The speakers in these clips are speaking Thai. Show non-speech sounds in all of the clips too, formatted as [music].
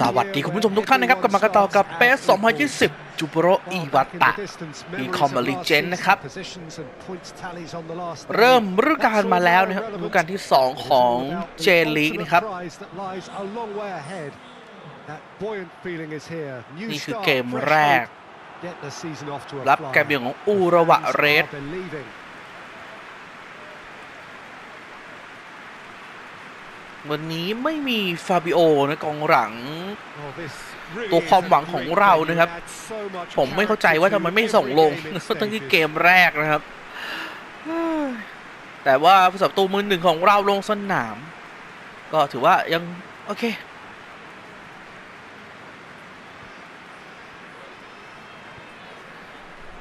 สวัสดีคุณผู้ชมทุกท่านนะครับกลับมากันต่อกับเปส2020 จูโปโรอีวาตะมีคอมมาลิเจนนะครับ เริ่มฤดูกาลมาแล้วนะครับฤดูกาลที่ 2 ของเจลีกนะครับ นี่คือเกมแรก รับแกมเยือนของอูระวะเรส วันนี้ไม่มีฟาบิโอนะกองหลัง ตัวความหวังของเรานะครับ ผมไม่เข้าใจว่าทำไมไม่ส่งลงตั้งที่เกมแรกนะครับ แต่ว่าผู้สับตูมือหนึ่งของเราลงสนาม ก็ถือว่ายัง โอเค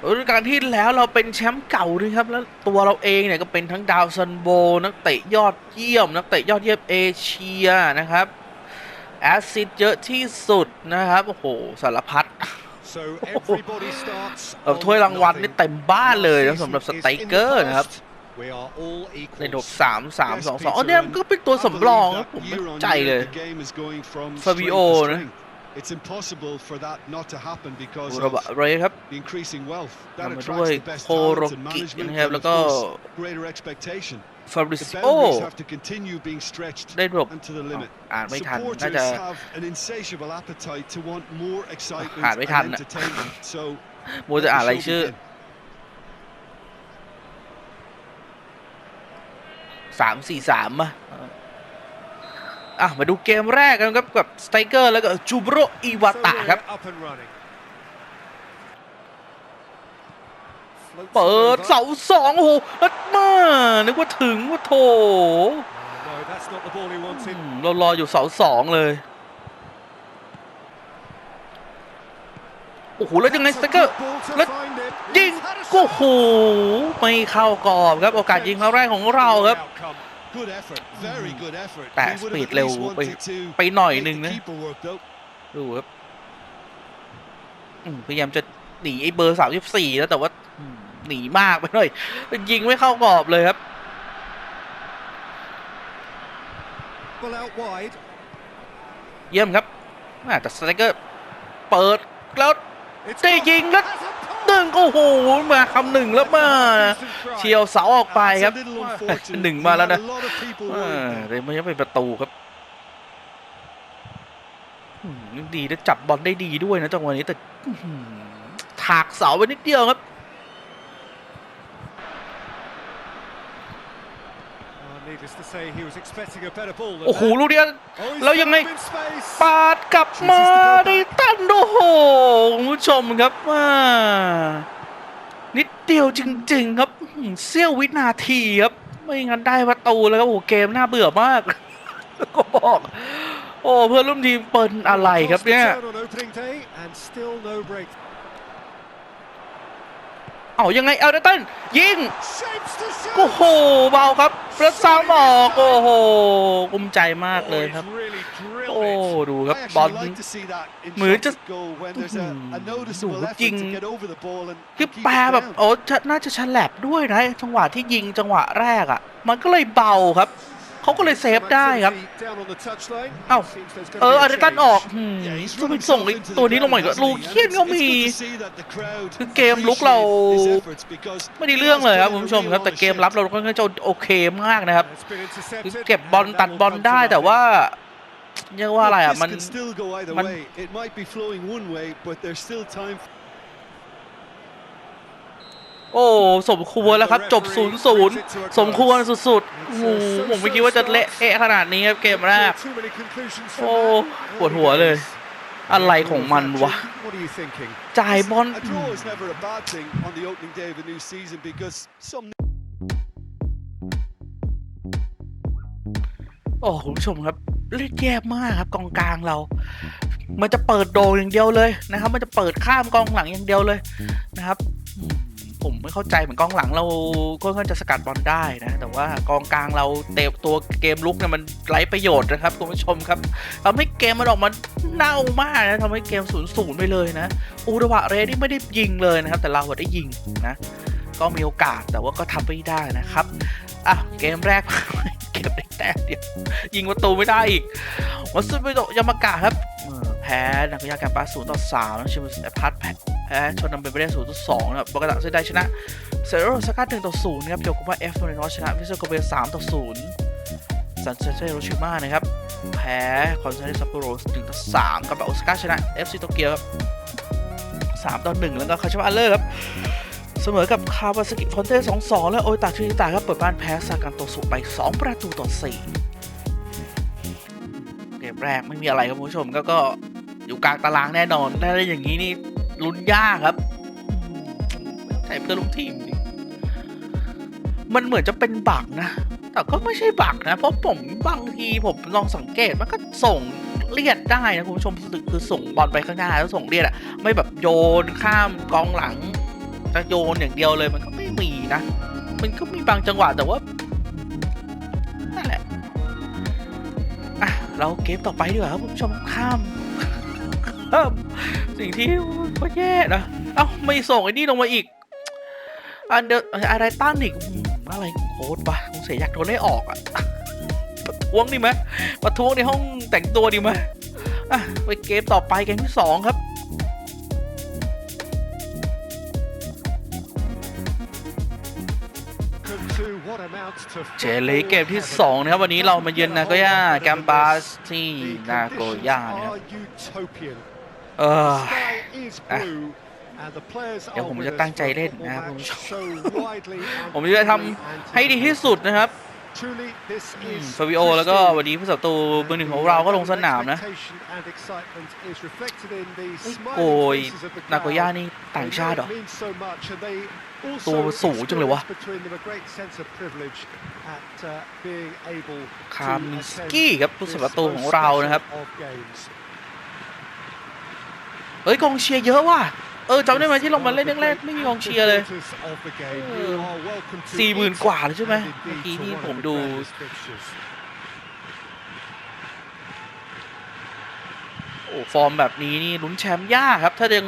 ฤดูกาลที่แล้วเราเป็นแชมป์เก่าด้วยครับ แล้วตัวเราเองเนี่ยก็เป็นทั้งดาวซันโบ นักเตะยอดเยี่ยม นักเตะยอดเยี่ยมเอเชียนะครับแอสซิดเยอะที่สุดนะครับ โอ้โห สารพัดเออถ้วยรางวัลนี่เต็มบ้านเลยนะสำหรับสไตรเกอร์นะครับในดกสามสามสองสองอ๋อเนี่ยมันก็เป็นตัวสำรองนะผมไม่เข้าใจเลย Fabio นะ It's impossible for that not to happen อุ because ระบะ of เรย์ครับ the increasing wealth. นำ That มาด้วย attracts the best โคโร talent and กิ management นะครับ and แล้ว of ก็ course greater expectation. ฟาบริ The ซิโอ boundaries have to continue being stretched ได้รบ and to the limit. อ่านไม่ทัน น่า Supporters จะ have an insatiable appetite to want more excitement อ่านไม่ทัน and น่ะ entertainment. So [laughs] มัวจะ let อ่าน the ราย show ชื่อ begin. สามสี่สามอ่ะ อะมาดูเกมแรกกันครับกับสไตรเกอร์แล้วก็จูบโรอีวาตะครับ เปิดเสาสองโอ้โหอัดมานึกว่าถึงว่าโถอืมเรารออยู่เสาสองเลย โอ้โห แล้วยังไงสไตรเกอร์แล้วยิงโอ้โห ไม่เข้ากรอบครับ โอกาสยิงครั้งแรกของเราครับ Good effort, very good effort. แต่ He would have สปีด at เร็ว least ไป wanted to ไปหน่อย make หนึ่ง the นะ keeper work though. ดูครับอืมพยายามจะหนีไอ้เบอร์สามสิบสี่แล้วแต่ว่าอืมหนีมากไปหน่อยยิงไม่เข้ากรอบเลยครับเยี่ยมครับอ่าแต่สไตรเกอร์เปิดแล้วได้ยิงแล้ว ดึงโอ้โหมาคำหนึ่งแล้วมาเชียวเสาออกไปครับหนึ่งมาแล้วนะเดี๋ยวมันจะเป็นประตูครับดีแล้วจับบอลได้ดีด้วยนะจังหวะนี้แต่ถากเสาไปนิดเดียวครับ โอ้โหลูกเนี้ยแล้วยังไงปาดกลับมาได้ตันโอ้โหคุณผู้ชมครับว่านิดเดียวจริง ๆ ครับอื้อหือเสี้ยววินาทีครับ ไม่งั้นได้ประตูแล้วครับโอ้โหเกมน่าเบื่อมากก็บอก โอ้เพื่อนร่วมทีมเปิดอะไรครับเนี่ย เอายังไงเอลเดตันยิงโอ้โหเบาครับแล้วซ้ำออกโอ้โหกุมใจมากเลยครับ โอ้ดูครับ I บอล actually like to see that in เหมือนจะ front of goal when there's a, a ดู noticeable ครับ effort ยิง to get over the ball and คือ keep แปล it แบบ down. โอ้จะน่าจะฉลับด้วยนะจังหวะที่ยิงจังหวะแรกอะ มันก็เลยเบาครับ เขาก็เลยเซฟได้ครับ เอ้าเอออาริตันออกอืม Yeah, he's ก็ไป running ส่ง himself ไอ้ into the ตัวนี้ลงมา ground, อีก hasn't ลู he? เคียน And ก็ it's- มี it's good to see that the crowd คือเกมลุกเรา appreciate his efforts because ไม่ได้เรื่องเลยครับคุณผู้ชมครับแต่เกมรับเราค่อนข้างจะโอเคมากนะครับคือเก็บบอลตัดบอลได้แต่ว่าเรียกว่าอะไรอะ This มัน can still go either มัน โอ้สมควรแล้วครับ จบ0ูนย์ศูนย์สมควรสุดๆโอ้โหผมไม่คิดว่าจะเละเทะขนาดนี้ครับเกมแรกโอ้ปวดหัวเลย อะไรของมันวะ What are you thinking? จ่ายบอล A draw is never a bad thing on the opening day of a new season because some โอ้คุณผู้ชมครับเล่นแย่มากครับกองกลางเรา มันจะเปิดโดงอย่างเดียวเลยนะครับ มันจะเปิดข้ามกองหลังอย่างเดียวเลยนะครับอืม ผมไม่เข้าใจเหมือนกองหลังเราค่อนจะสกัดบอลได้นะ แต่ว่ากองกลางเราเตะตัวเกมลุกเนี่ยมันไร้ประโยชน์นะครับคุณผู้ชมครับทำให้เกมมันออกมาเน่ามากนะทำให้เกมศูนย์ศูนย์ไปเลยนะอูระวะเรนี่ไม่ได้ยิงเลยนะครับ แต่เราได้ยิงนะ ก็มีโอกาสแต่ว่าก็ทำไม่ได้นะครับอะเกมแรกเก็บได้แต้มเดียวยิงประตูไม่ได้อีกวัสุดุโดยามากะครับ พ้นักยาการปาศูนย์ต่อสามชิมุสพัทแพ้แพ้ชนนำเป็นไปได้ศูนย์ต่อสองนะครับบากาตะเซไดชนะเซโรสกัดหนึ่งต่อศูนย์นะครับโยกุมาเอฟโมเรนอชนะวิเซโกเบสามต่อศูนย์ซันเซเซโรชิมานะครับแพ้คอนเซนซัปโปโรหนึ่งต่อสามกับโอสกาชนะ FC โตเกียวครับสามต่อหนึ่งแล้วก็คาชิมะอัลเลอร์ครับเสมอกับคาวาซากิฟอนเต้สองสองแล้วโอตาชินิตาครับเปิดบ้านแพ้ซากันโตสุไป2ประตูต่อ4เกมแรกไม่มีอะไรครับคุณผู้ชมก็ก็ อยู่กลางตารางแน่นอนถ้าได้อย่างนี้นี่ลุ้นยากครับไม่ใช้เพื่อนร่วมทีมจริงมันเหมือนจะเป็นบักนะ แต่ก็ไม่ใช่บักนะ เพราะผมบางทีผมลองสังเกตมันก็ส่งเลียดได้นะคุณผู้ชมคือส่งบอลไปข้างหน้าแล้วส่งเลียดอะไม่แบบโยนข้ามกองหลังจะโยนอย่างเดียวเลยมันก็ไม่มีนะ มันก็มีบางจังหวะแต่ว่านั่นแหละอะเราเกมต่อไปดีกว่าครับคุณผู้ชมข้าม ข้ามสิ่งที่ก็แย่นะ เอ้าไม่ส่งไอ้นี่ลงมาอีก อันเดอร์อะไรต้านอีกอะไรโค้ดปะคงเสียอยากโดนไล่ออกอะประท้วงดีไหมประท้วงในห้องแต่งตัวดีไหมอะไปเกมต่อไปเกมที่สองครับเจลีเกมที่สองนะครับ วันนี้เรามาเยือนนาโกย่าแกมบาสที่นาโกย่านะครับ เอออะเดี๋ยวผมจะตั้งใจเล่นนะครับคุณผู้ชมผมจะทำให้ดีที่สุดนะครับอืมฟาวิโอแล้วก็วันนี้ผู้สัตว์ตูเบอร์หนึ่งของเราก็ลงสนามนะโกยนาโกย่านี่ต่างชาติเหรอ ตัวสูงจังเลยวะคามินสกี้ครับผู้สัตว์ตูของเรานะครับ เฮ้ยกองเชียร์เยอะว่ะเออจำได้ไหมที่ลงมาเล่นแรกๆไม่มีกองเชียร์เลยสี่หมื่นกว่าเลยใช่ไหมเมื่อกี้ที่ผมดูโอ้ฟอร์มแบบนี้นี่ลุ้นแชมป์ยากครับ ถ้ายัง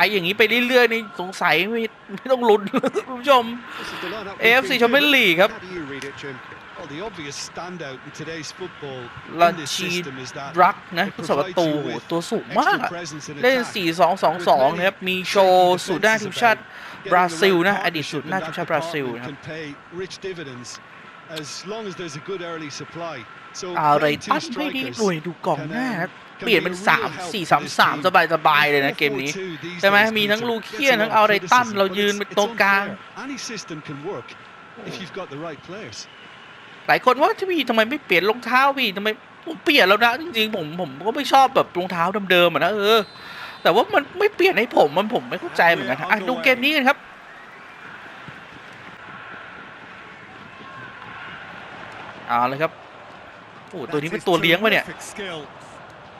ไปอย่างนี้ไปเรื่อยๆนี่สงสัยไม่ไม่ต้องลุ้นคุณผู้ชม AFC Champions League ครับลันชีรักนะผู้สัตว์ประตูโหตัวสูงมากอะเล่น 4-2-2-2 นะครับ มีโชว์สูตรหน้าทีมชาติบราซิลนะ อดีตสูตรหน้าทีมชาติบราซิลนะครับอะไรตั้งไม่ดีหน่วยดูกล่องหน้าครับ เปลี่ยนเป็น 3 4 3 3 สบายสบายๆเลยนะเกมนี้ ใช่ไหมมีทั้งลูเคียนทั้งเอาไรตัน เรายืนเป็นตรงกลาง หลายคนว่าพี่ทำไมไม่เปลี่ยนรองเท้าพี่ทำไมผมเปลี่ยนแล้วนะจริงๆผมผมก็ไม่ชอบแบบรองเท้าเดิมๆอะนะเออแต่ว่ามันไม่เปลี่ยนให้ผมมันผมไม่เข้าใจเหมือนกันอะดูเกมนี้กันครับเอาเลยครับโอ้ตัวนี้เป็นตัวเลี้ยงปะเนี่ย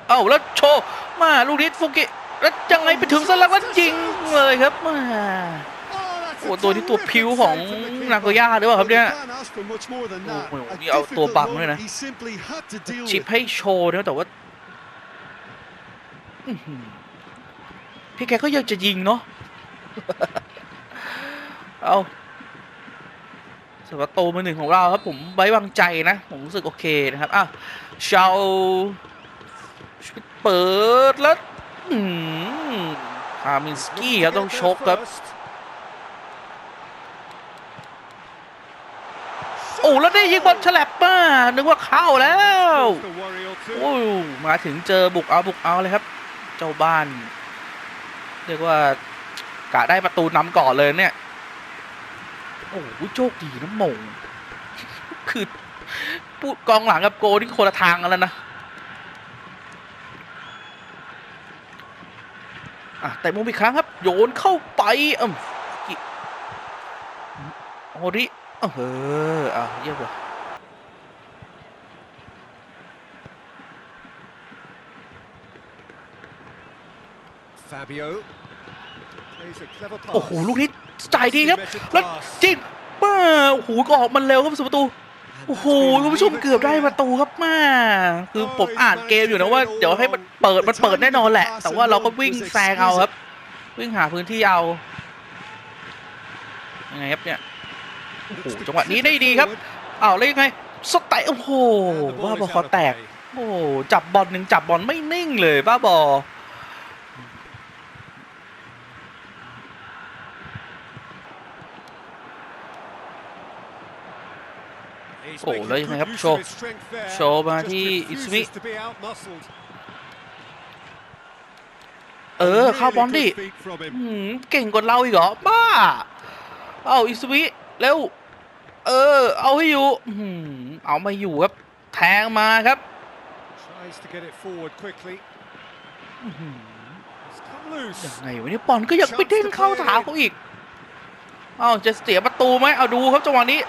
เอ้าแล้วโชว์มาลูกนี้ฟุกิแล้วยังไงไปถึงสลักแล้วยิงเลยครับมาโอ้ตัวนี้ตัวพิ้วของนากย่าหรือเปล่าครับเนี่ยโอ้โหนี่เอาตัวบังด้วยนะชิปให้โชว์นะแต่ว่าพี่แกก็ยังจะยิงเนาะเอาสวัสโตมือหนึ่งของเราครับผมไว้วางใจนะ ผมรู้สึกโอเคนะครับ อะชาว เปิดแล้วอามินสกี้ครับต้องชกครับ โอ้แล้วได้ยิงบอลฉลับมานึกว่าเข้าแล้วโอ้ยมาถึงเจอบุกเอาบุกเอาเลยครับ เจ้าบ้าน เรียกว่ากะได้ประตูนำก่อนเลยเนี่ย โอ้โหโชคดีนะหมง คือ กองหลังกับโกนี่คนละทางกันแล้วนะ อะแต่มุมอีกครั้งครับ โยนเข้าไปเอืมกิโอริเอออะเยี่ยมเลยโอ้โห ลูกนี้จ่ายดีครับ แล้วจิ้มป้าโอ้โหก็ออกมันเร็วครับสุประตู โอ้โหคุณผู้ชมเกือบได้ประตูครับมาคือผมอ่านเกมอยู่นะว่าเดี๋ยวให้มันเปิดมันเปิดแน่นอนแหละ แต่ว่าเราก็วิ่งแซงเอาครับ วิ่งหาพื้นที่เอายังไงครับเนี่ยโอ้โหจังหวะนี้ได้ดีครับอ้าวแล้วยังไงสไตล์โอ้โหว่าบอคอแตก โอ้โหจับบอลหนึ่งจับบอลไม่นิ่งเลยบ้าบอ He's Oh, making there you good have use Shaw. of his strength there. Shaw มา Just ที่อิส refuses มิ to be outmuscled. เออเข้าบอลดิ Really good feet from him. หืมเก่งกว่าเราอีกเหรอบ้า เอาอิสมิเร็วเออ เอาให้อยู่หืมเอาไม่อยู่ครับแทงมาครับ Tries to get it forward quickly. อื้อหือ It's come loose. ยังไงวะเนี่ยบอลก็ยังไปเด้งเข้าเท้าเขาอีกเอาจะเสียประตูไหมเอาดูครับจังหวะนี้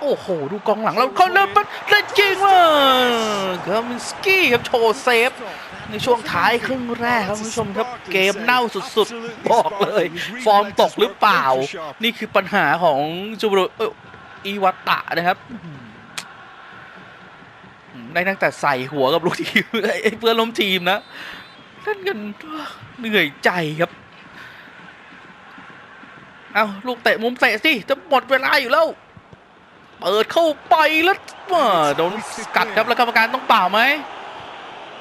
โอ้โห ดูกองหลังแล้วเขาเริ่มมันเล่นจริงว่ะเกอร์มินสกี้ครับโชว์เซฟ ในช่วงท้ายครึ่งแรกครับคุณผู้ชมครับ เกมเน่าสุดๆ บอกเลย ฟอร์มตกหรือเปล่า นี่คือปัญหาของจูบรุเอ้ยอีวัตตะนะครับได้ตั้งแต่ใส่หัวกับลูกทีมไอ้เพื่อนล้มทีมนะเล่นกันเหนื่อยใจครับเอาลูกเตะมุมเตะสิจะหมดเวลาอยู่แล้ว เปิดเข้าไปแล้วว่าโดนสกัดครับแล้วกรรมการต้องเปล่าไหม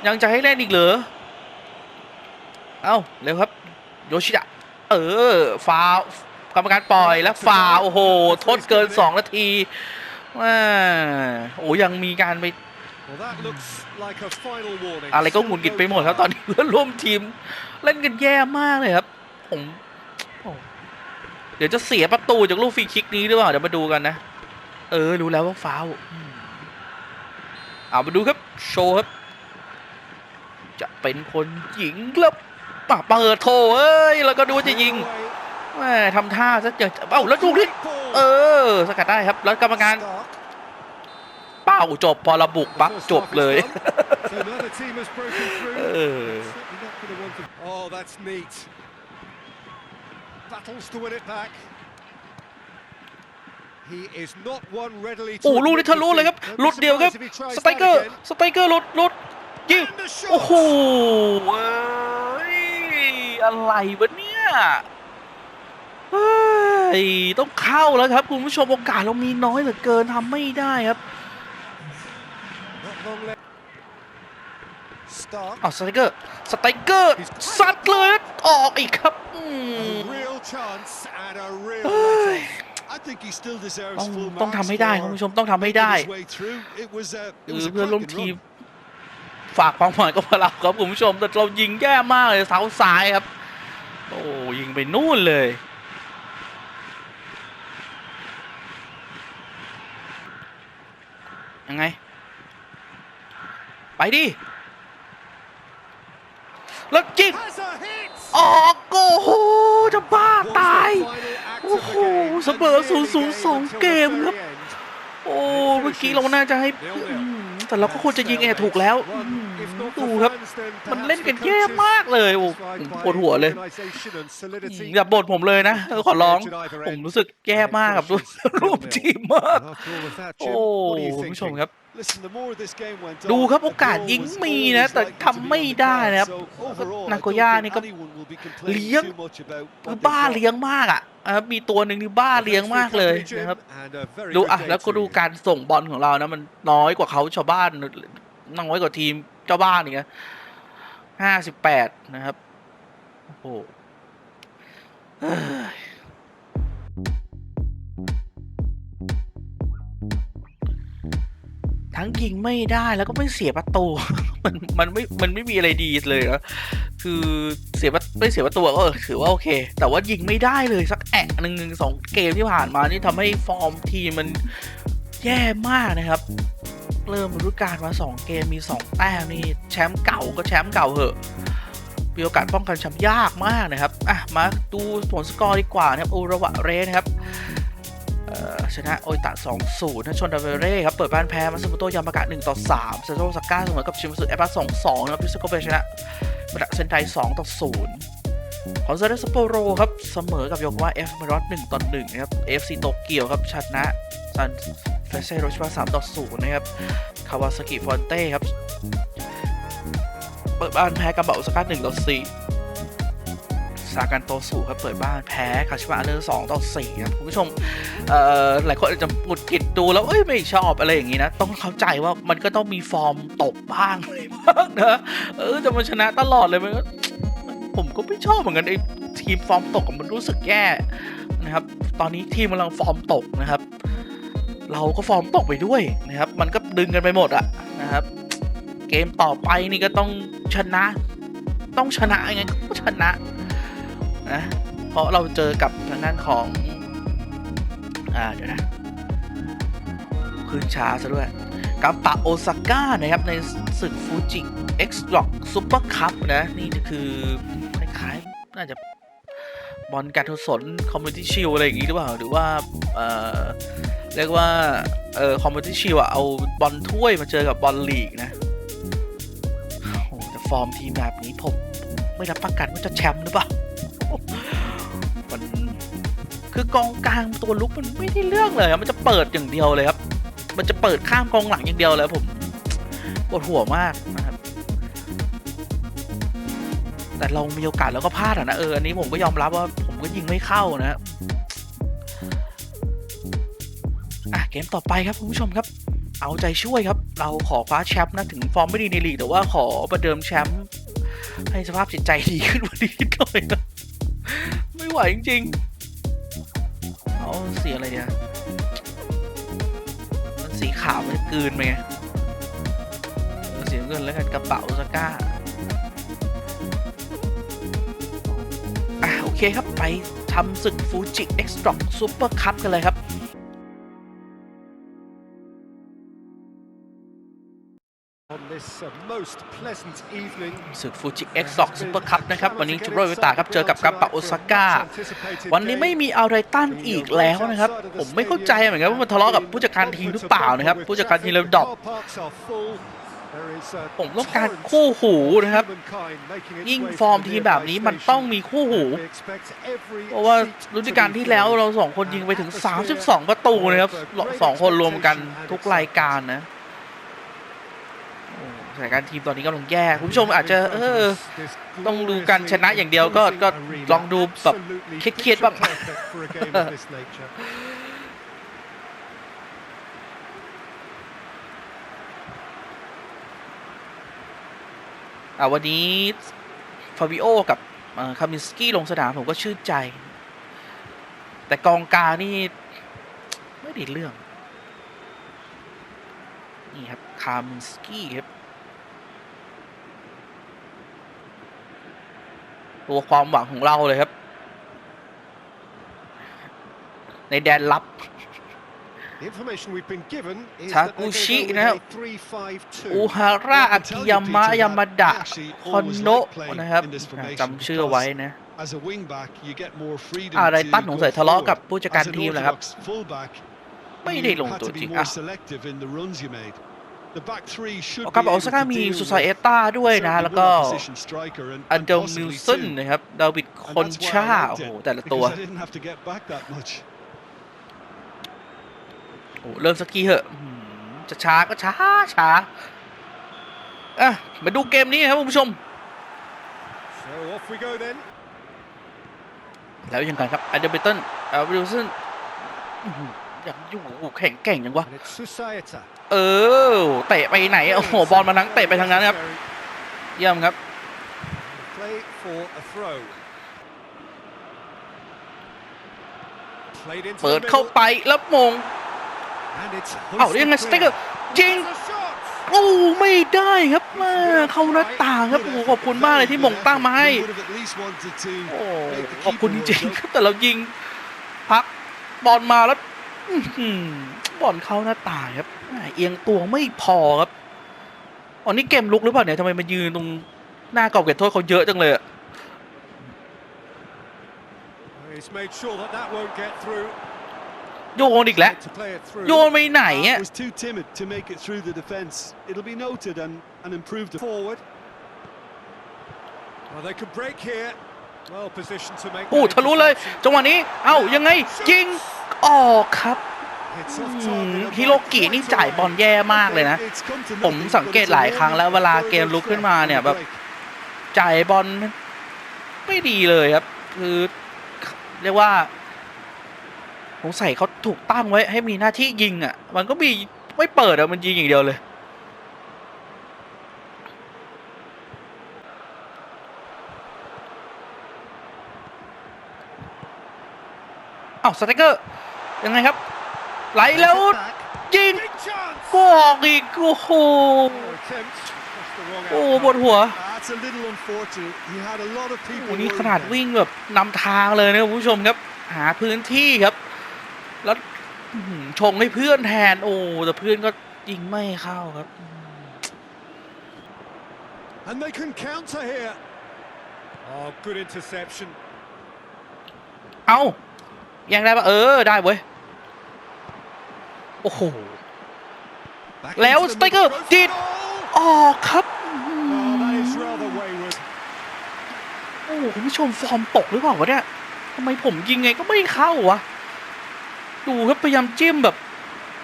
ยังจะให้เล่นอีกเหรอเอาเร็วครับโยชิดะเออฟาวล์กรรมการปล่อยแล้วฟาวล์โอ้โหโทษเกิน 2 นาทีว่าโอ้ยังมีการไป Well, that looks like a final warning. อะไรก็ Still หงุดหงิด no ไปหมดครับตอน time. นี้เพื่อนร่วมทีม เล่นกันแย่มากเลยครับผมโอ้เดี๋ยวจะเสียประตูจากลูกฟรีคิกนี้หรือเปล่าเดี๋ยวมาดูกันนะ เออ รู้แล้วว่าฟาวล์อืมเอามาดูครับ โชว์ครับ จะเป็นคนยิงแล้วป่ะเปิดโถเอ้ย แล้วก็ดูว่าจะยิงแม่ทำท่าซะอย่างเอ้าแล้วดูดิเออ สกัดได้ครับ แล้วกรรมการ Stark. เป้าจบพอระบุกปั๊บ First จบ half is เลย done. So another team has broken through. เออ Certainly not gonna want to- Oh, that's neat. Battles to win it back. โอ้ลูกนี้ admit ทะลุเลยครับ defeat. หลุด Don't be เดียวครับ surprised if he tries สไตร that เกอร์ again. สไตรเกอร์หลุดหลุดยิง And the shot. โอ้โหเอ้ยอะไรวะเนี่ยเฮ้ยต้องเข้าแล้วครับ คุณผู้ชมโอกาสเรามีน้อยเหลือเกินทำไม่ได้ครับ Not long left. Stark. เอาสไตรเกอร์ สไตรเกอร์ซัดเลยแล้วออกอีกครับ อืม A real chance and a real เฮ้ย letdown. I think he still deserves ต้อง full ต้อง marks ทำให้ได้ for คุณผู้ชมต้องทำให้ได้ making his way through. It was a- it คือ was a เพื่อนร่วม cracking ทีม run. ฝากความหวังกับเราครับคุณผู้ชมแต่เรายิงแย่มากเลยเท้าซ้ายครับ โอ้ยิงไปนู่นเลยยังไง ไปดิ แล้วจิก Has a hit. ออกโอ้โห จะบ้าตาย โอ้โหเสมอศูนย์ศูนย์สองเกมครับ โอ้เมื่อกี้เราน่าจะให้แต่เราก็ควรจะยิงแอร์ถูกแล้วดูครับ มันเล่นกันแย่มากเลยโอ้ปวดหัวเลยอย่าบ่นผมเลยนะขอร้องผมรู้สึกแย่มากกับรูปทีมมากโอ้ผู้ชมครับ Listen, the more this game went on, ดูครับ the โอกาส goal ยิง was มีนะ always แต่ likely to ทำ be ไม่ on the ได้ cards. นะครับ So overall, I นา don't โกย่า think นี่ก็ anyone will be เลี้ยง complaining too much about คือ what บ้า they've got. เลี้ยงมากอะนะครับมีตัวหนึ่งที่บ้าเลี้ยงมากเลยนะครับ And a very ดู good อะ day แล้วก็ to ดู you. การส่งบอลของเรานะมันน้อยกว่าเขาชาวบ้านน้อยกว่าทีมเจ้าบ้านอีกนะห้าสิบแปดนะครับโอ้โห งยิงไม่ได้แล้วก็ไม่เสียประตู มันมันไม่มันไม่มีอะไรดีเลยนะคือเสียประไม่เสียประตูก็ถือว่าโอเค แต่ว่ายิงไม่ได้เลยสักแอะหนึ่งหนึ่งสองเกมที่ผ่านมานี่ทำให้ฟอร์มทีมมันแย่มากนะครับ เริ่มฤดูกาลมาสองเกมมีสองแต้มนี่แชมป์เก่าก็แชมป์เก่าเหอะมีโอกาสป้องกันแชมป์ยากมากนะครับอะมาดูผลสกอร์ดีกว่านะครับอุระวะเรนะครับ ชนะโอยตะ2-0นะชนดาเวเร่ครับ เปิดบ้านแพ้มาซึมุโตะยามากะ1ต่อ3เซโตซาก้าเสมอกับชิมสุเอฟา2-2นะครับพิซโกเบชนะมาดะเซนได2ต่อ0คอนเซอร์เซโปโรครับ เสมอกับโยกวาเอฟมารอส1ต่อ1นะครับเอฟซีโตเกียวครับชนะซันเฟเซโรชิมา3ต่อ0นะครับคาวาซากิฟอนเต้ครับ เปิดบ้านแพ้กับบาอุสก้า1ต่อ4 ซากันโตสุครับเปิดบ้านแพ้คาชิมะเลอร์สองต่อสี่ครับคุณผู้ชมหลายคนอาจจะหงุดหงิดดูแล้วเอ้ยไม่ชอบอะไรอย่างนี้นะ ต้องเข้าใจว่ามันก็ต้องมีฟอร์มตกบ้างอะไรบ้างนะเออจะมาชนะตลอดเลยมันผมก็ไม่ชอบเหมือนกันไอ้ทีมฟอร์มตกมันรู้สึกแย่นะครับ ตอนนี้ทีมกำลังฟอร์มตกนะครับ เราก็ฟอร์มตกไปด้วยนะครับ มันก็ดึงกันไปหมดอะนะครับ เกมต่อไปนี่ก็ต้องชนะ ต้องชนะยังไงก็ชนะ นะเพราะเราเจอกับทางด้านของ อ่าเดี๋ยวนะคืนช้าซะด้วยกัมปะโอซาก้านะครับ ในศึกฟูจิเอ็กซ์ล็อกซูเปอร์คัพนะ นี่คือ คล้ายๆ น่าจะบอลการทศนคอมมูนิตี้ชิลอะไรอย่างงี้หรือเปล่า หรือว่า เอ่อ เรียกว่า เอ่อคอมมูนิตี้ชิลอะเอาบอลถ้วยมาเจอกับบอลลีกนะโอ้โหแต่ฟอร์มทีมแบบนี้ผม ไม่รับประกันว่าจะแชมป์หรือเปล่า คือกองกลางตัวลุกมันไม่ได้เรื่องเลยมันจะเปิดอย่างเดียวเลยครับ มันจะเปิดข้ามกองหลังอย่างเดียวเลยผมปวดหัวมากนะครับ แต่เรามีโอกาสแล้วก็พลาดอะนะเอออันนี้ผมก็ยอมรับว่าผมก็ยิงไม่เข้านะอะเกมต่อไปครับคุณผู้ชมครับ เอาใจช่วยครับ เราขอคว้าแชมป์นะถึงฟอร์มไม่ดีในลีกแต่ว่าขอประเดิมแชมป์ให้สภาพจิตใจดีขึ้นว่านี้หน่อยนะไม่ไหวจริงๆ เอาสีอะไรเนี่ยมันสีขาวมันกืนไปไงสีเงินแล้วกันกระเป๋าสก้าอะโอเคครับไปทำศึกฟูจิเอ็กซ์ตร้ซูเปอร์คัพกันเลยครับ ศึกฟูจิเอ็กซ์ล็อกซูเปอร์คัพนะครับ วันนี้จูโรวิตาครับ เจอกับกัปปะโอซาก้า วันนี้ไม่มีอะไรต้านอีกแล้วนะครับ ผมไม่เข้าใจเหมือนกันว่ามันทะเลาะกับผู้จัดการทีมหรือเปล่านะครับ ผู้จัดการทีมเราดรอปผมต้องการคู่หูนะครับ ยิ่งฟอร์มทีมแบบนี้มันต้องมีคู่หู เพราะว่าฤดูกาลที่แล้วเราสองคนยิงไปถึง 32 ประตูนะครับสองคนรวมกันทุกรายการนะโอ้ สถานการณ์ทีมตอนนี้กำลังแย่คุณผู้ชมอาจจะเออต้องดูการชนะอย่างเดียวก็ก็ลองดูแบบเครียดๆบ้างอ่าวันนี้ฟาบิโอกับเอ่อคามินสกี้ลงสนามผมก็ชื่นใจ แต่กองกลางนี่ ไม่ได้เรื่อง นี่ครับ คามินสกี้ครับ ตัวความหวังของเราเลยครับ ในแดนลับ Takushi นะครับอุฮาระอากิยามะยามาดะคอนโนะนะครับจำชื่อไว้นะอะไรตั้นสงสัยทะเลาะกับผู้ผู้จัจัดดกาการรทีทีมมแหแหละละคครัรับบไม่ไม่ได้ได้ลลงงตัตัววจจริริงงอะ อะกับกับบออออสสกาการมีมีสุสุซาซาเอเอตต้าด้วยนะ แล้วก็อัอันนเดเดลลมิมิลลสัสันนนะนะคครัรับดาวิดคอนชาโอ้โอ้โหโหแต่แต่ละละตัตัววโอ้โหเริ่มสักทีเหอะอื้อหือจะช้าก็ช้าช้าอะมาดูเกมนี้ครับคุณผู้ชม แล้วยังไงครับอันเดอร์เบตันเอลวิลสันอื้อหืออย่างอยู่แข่งแกร่งยังวะ เออ เตะไปไหนอะโอ้โห บอลมาทั้งเตะไปทางนั้นครับ เยี่ยมครับ เปิดเข้าไปแล้วมง เอ้ายังไงสเต็กเกอร์ยิงโอ้ไม่ได้ครับมาเข้าหน้าต่างครับโอ้โหขอบคุณมากเลยที่มงตั้งมาให้โอ้ขอบคุณจริงๆครับแต่เรายิง พักบอลมาแล้วอื้อหือบอลเข้าหน้าต่างครับอ่า เอียงตัวไม่พอครับอ๋อนี่เกมลุกหรือเปล่าเนี่ยทำไมมายืนตรงหน้ากรอบเขตโทษเขาเยอะจังเลยอะโยนอีกแล้วโยนไปไหนอะ was too timid to make it through the defence. It'll be noted and, and improved. forward. Well, they can break here. Well positioned to make. โอ้ that ทะลุเลย interception. จังหวะนี้ เอ้า ยังไง ยิง ออกครับ ฮิโรกินี่จ่ายบอลแย่มากเลยนะ ผมสังเกตหลายครั้งแล้วเวลาเกมลุกขึ้นมาเนี่ยแบบจ่ายบอลไม่ดีเลยครับ คือเรียกว่าสงสัยเขาถูกตั้งไว้ให้มีหน้าที่ยิงอะ มันก็มีไม่เปิดอะมันยิงอย่างเดียวเลยเอ้าสไตรเกอร์ยังไงครับ ไหลแล้วยิง Big chance. บอกอีกโอ้โห Oh, attempt. That's the wrong โอ้ป outcome. วดหัว That's a little unfortunate. He had a lot of โอ้ people. โหนี่ worried ขนาด there. วิ่งแบบนำทางเลยนะครับคุณผู้ชมครับ หาพื้นที่ครับ แล้วอื้อหือชงให้เพื่อนแทนโอ้แต่เพื่อนก็ยิงไม่เข้าครับ And they can counter here. Oh, good interception. เอ้ายังได้ปะเออ ได้เว้ย โอ้โห Back แล้ว into the สไตรเกอร์ mid- จิต Oh! ออกครับ Oh, that is rather wayward. โอ้โหคุณผู้ชมฟอร์มตกหรือเปล่าวะเนี่ยทำไมผมยิงไงก็ไม่เข้าวะ ดูครับพยายามจิ้มแบบ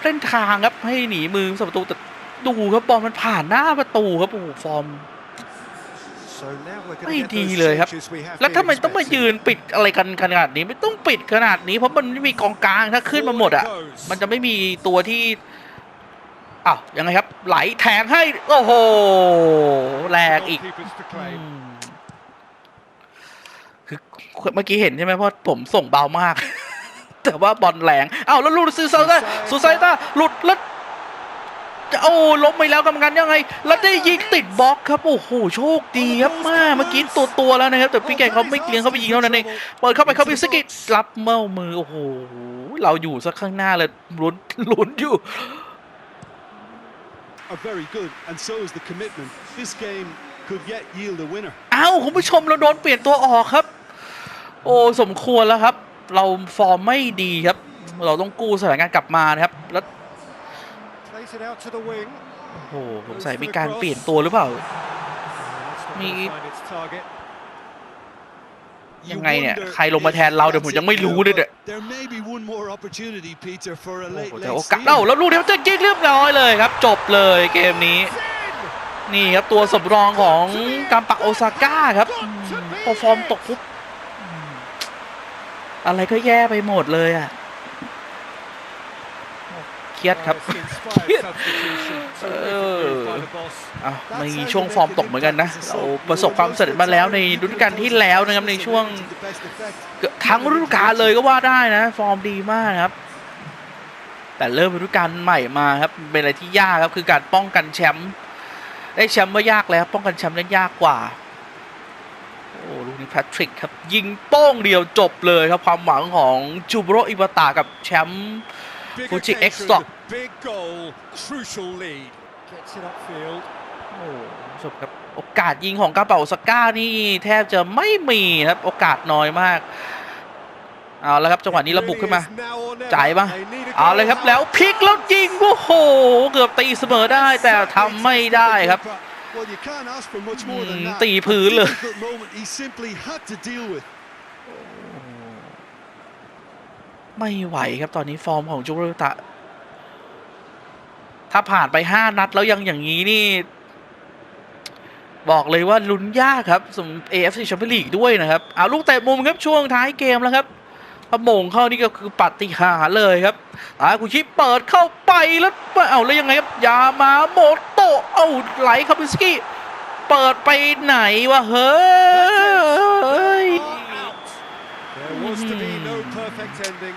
เล่นทางครับให้หนีมือสับประตูแต่ดูครับบอลมันผ่านหน้าประตูครับโอ้โหฟอร์ม ไม่ get ดี those เลยครับ changes we have แล้ว been ทำไมต้องมา expecting. ยืนปิดอะไรกันขนาดนี้ไม่ต้องปิดขนาดนี้เพราะมันไม่มีกองกลางถ้าขึ้นมาหมดอะ มันจะไม่มีตัวที่อ้าวยังไงครับ ไหลแทงให้ โอ้โหแรงอีก Goalkeepers to อื claim. มคือเมื่อกี้เห็นใช่ไหมเพราะผมส่งเบามาก แต่ว่าบอลแรงอ้าวแล้วลูดซูซาต้าซูซาต้าหลุดแล้วจะ โอ้ล้มไปแล้วกรรมการยังไง แล้วได้ยิงติดบล็อกครับโอ้โหโชคดีครับมากเมื่อกี้ตัวตัวๆแล้วนะครับ แต่พี่แกเขาไม่เลี้ยงเข้าไปยิงเท่านั้นเองเปิดเข้าไปเข้าไปสกิดรับเม้ามือโอ้โหเราอยู่สักข้างหน้าเลยลุ้นลุ้นอยู่ Are very good, and so is the commitment. This game could yet yield a winner. เอ้าคุณผู้ชมเราโดนเปลี่ยนตัวออกครับ โอ้สมควรแล้วครับ เราฟอร์มไม่ดีครับ เราต้องกู้สถานการณ์กลับมานะครับแล้ว Plays it out to the wing. โอ้โหสงสัยมีการเปลี่ยนตัวหรือเปล่า Oh, that's not Me- gonna find its target. You ยังไงเนี่ย wonder ใครลงมาแทนเราเดี๋ยวผมยังไม่รู้เลยเนี่ย There may be one more opportunity, Peter, for a โอ้ late, โหแต่ late โอกาส steal. เอ้าแล้วลูกเดียวจะยิงเรียบร้อยเลยครับ จบเลยเกมนี้ นี่ครับตัวสำรองของการปักโอซาก้าครับอืมพอฟอร์มตกปุ๊บอืมอะไรก็แย่ไปหมดเลยอะเครียดครับ Oh, it's the inspired substitution. So Oh. by the boss. อะมีช่วงฟอร์มตกเหมือนกันนะเราประสบความสำเร็จมาแล้วในฤดูกาลที่แล้วนะครับในช่วงทั้งฤดูกาลเลยก็ว่าได้นะ ฟอร์มดีมากครับ แต่เริ่มฤดูกาลใหม่มาครับเป็นอะไรที่ยากครับคือการป้องกันแชมป์ได้แชมป์ว่ายากแล้ว ป้องกันแชมป์นั้นยากกว่าโอ้ลูกนี้แพทริกครับ ยิงโป้งเดียวจบเลยครับความหวังของจูบโรอิบาตากับแชมป์ Big Fuji occasion, X-Stock. Big goal. Crucial lead. Gets it upfield. โอ้จบครับโอกาสยิงของกาเปาสก้านี่แทบจะไม่มีครับโอกาสน้อยมากเอาแล้วครับจังหวะนี้ระบุขึ้นมา Really is now or never. จ่ายปะ They need a เอาเลยครับ goal. แล้วพลิกแล้วยิงโอ้โห เกือบตีเสมอได้แต่ทำไม่ได้ครับ Well, you can't ask for much more than อืม that. ตีพื้นเลย ไม่ไหวครับตอนนี้ฟอร์มของจูเรตะ ถ้าผ่านไปห้านัดแล้วยังอย่างนี้นี่ บอกเลยว่าลุ้นยากครับสม AFC Champions League ด้วยนะครับเอาลูกเตะมุมครับช่วงท้ายเกมแล้วครับพอโมงเข้านี่ก็คือปฏิหารเลยครับอากุชิเปิดเข้าไปแล้วเอาแล้วยังไงครับ ยามาโมโตะเอาไหลคาบิสกี้เปิดไปไหนวะเฮ้ย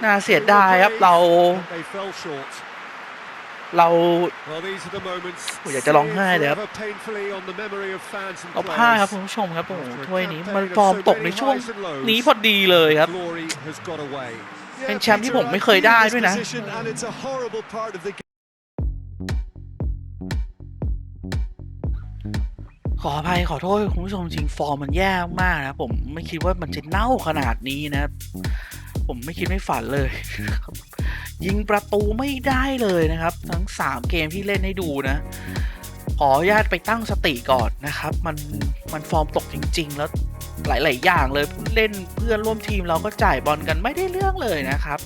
น่าเสียดายครับเรา But They fell short. เรา Well, these are the moments. โอ้ยอยากจะร้องไห้เลยครับ seared forever painfully on the memory of fans and เราพลาดครับ players. คุณผู้ชมครับโอ้โหถ้วยนี้มันฟอร์มตกในช่วงนี้พอดีเลย The ครับ Glory has got away. เป็นแชมป์ที่ผมไม่เคยได้ด้วยนะ Position, and it's a horrible part of the game. ขออภัยขอโทษคุณผู้ชมจริงฟอร์มมันแย่มากนะผมไม่คิดว่ามันจะเน่าขนาดนี้นะครับ ผมไม่คิดไม่ฝันเลย ยิงประตูไม่ได้เลยนะครับ ทั้ง 3 เกมที่เล่นให้ดูนะ ขออนุญาตไปตั้งสติก่อนนะครับ มันมันฟอร์มตกจริง ๆ แล้วหลาย ๆ อย่างเลยเล่นเพื่อนร่วมทีมเราก็จ่ายบอลกันไม่ได้เรื่องเลยนะครับ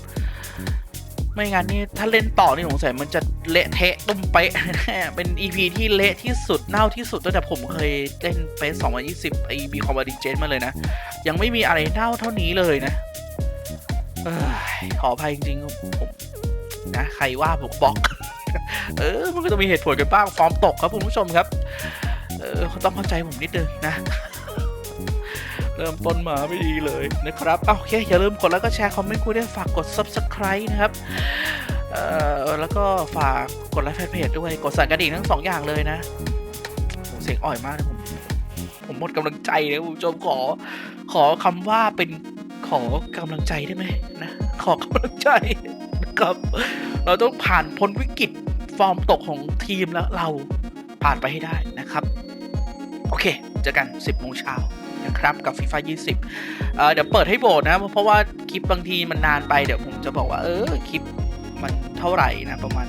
ไม่งั้นนี่ถ้าเล่นต่อนี่สงสัยมันจะเละเทะตุ้มเป๊ะแน่เป็น EP ที่เละที่สุดเน่าที่สุดตั้งแต่ผมเคยเล่นเฟส2020ไอบีคอมบดิเจนมาเลยนะ ยังไม่มีอะไรเน่าเท่านี้เลยนะเอ้ย ขออภัยจริงๆผมนะใครว่าผมบอก เออ มันก็ต้องมีเหตุผลกันบ้างฟอร์มตกครับคุณผู้ชมครับ เออต้องเข้าใจผมนิดนึงนะ เริ่มต้นมาไม่ดีเลยนะครับเอาโอเค อย่าลืมกดแล้วก็แชร์คอมเมนต์คุยด้วยฝากกด subscribe นะครับเออแล้วก็ฝากกดไลค์แฟนเพจด้วยกดสั่นกระดิ่งทั้งสองอย่างเลยนะเสียงอ่อยมากเลยผมผมหมดกำลังใจเลยคุณผู้ชมขอ ขอคำว่าเป็น ขอกำลังใจได้ไหมนะขอกำลังใจนะครับ เราต้องผ่านพ้นวิกฤตฟอร์มตกของทีมแล้วเราผ่านไปให้ได้นะครับ โอเคเจอกัน 10โมงเช้านะครับกับฟีฟ่า20เอ่อเดี๋ยวเปิดให้โหวตนะ เพราะว่าคลิปบางทีมันนานไปเดี๋ยวผมจะบอกว่า เออคลิปมันเท่าไหร่นะประมาณ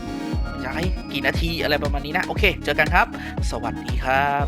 อยากให้กี่นาทีอะไรประมาณนี้นะ โอเค เจอกันครับ สวัสดีครับ